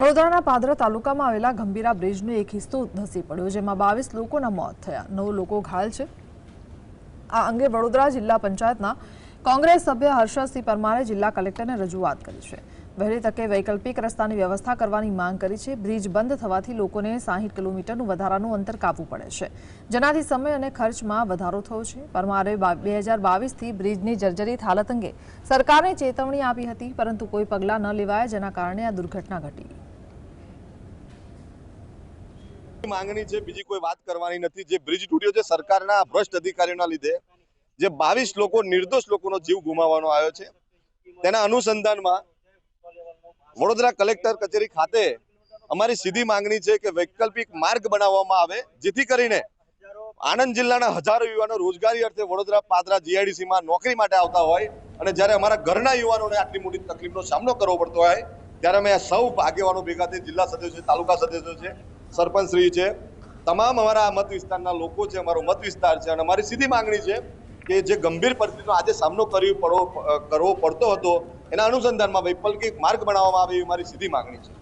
વડોદરાના પાદરા તાલુકામાં આવેલા ગંભીરા બ્રિજનો એક હિસ્સો ધસી પડ્યો, જેમાં બાવીસ લોકોના મોત થયા, નવ લોકો ઘાયલ છે. આ અંગે વડોદરા જિલ્લા પંચાયતના કોંગ્રેસ સભ્ય હર્ષદસિંહ પરમારે જિલ્લા કલેક્ટરને રજૂઆત કરી છે. વહેલી તકે વૈકલ્પિક રસ્તાની વ્યવસ્થા કરવાની માંગ કરી છે. બ્રિજ બંધ થવાથી લોકોને સાહીઠ કિલોમીટરનું વધારાનું અંતર કાપવું પડે છે. જેનાથી સમય અને ખર્ચમાં વધારો થયો છે. પરમારે બે હજાર બાવીસથી બ્રિજની જર્જરિત હાલત અંગે સરકારને ચેતવણી આપી હતી, પરંતુ કોઈ પગલાં ન લેવાયા, જેના કારણે આ દુર્ઘટના ઘટી. માંગણી છે, બીજી કોઈ વાત કરવાની નથી. જે બ્રિજ તૂટ્યો છે, સરકારના ભ્રષ્ટ અધિકારીઓના લીધે, જે બાવીસ લોકો, નિર્દોષ લોકોનો જીવ ગુમાવવાનો આવ્યો છે. તેના અનુસંધાનમાં વડોદરા કલેક્ટર કચેરી ખાતે અમારી સીધી માંગણી છે કે વૈકલ્પિક માર્ગ બનાવવામાં આવે, જેથી કરીને આણંદ જિલ્લાના હજારો યુવાનો રોજગારી અર્થે વડોદરા પાદરા જીઆઈડીસીમાં નોકરી માટે આવતા હોય અને જ્યારે અમારા ઘરના યુવાનોને આટલી મોટી તકલીફનો સામનો કરવો પડતો હોય ત્યારે અમે સૌ આગેવાનો ભેગા થઈ જિલ્લા સદસ્યો છે, તાલુકા સદસ્યો છે, સરપંચ શ્રી છે, તમામ અમારા મત વિસ્તારના લોકો છે, અમારો મત વિસ્તાર છે અને અમારી સીધી માંગણી છે કે જે ગંભીર પરિસ્થિતિનો આજે સામનો કરવો પડવો કરવો પડતો હતો, એના અનુસંધાનમાં વૈકલ્પિક માર્ગ બનાવવામાં આવે એવી મારી સીધી માંગણી છે.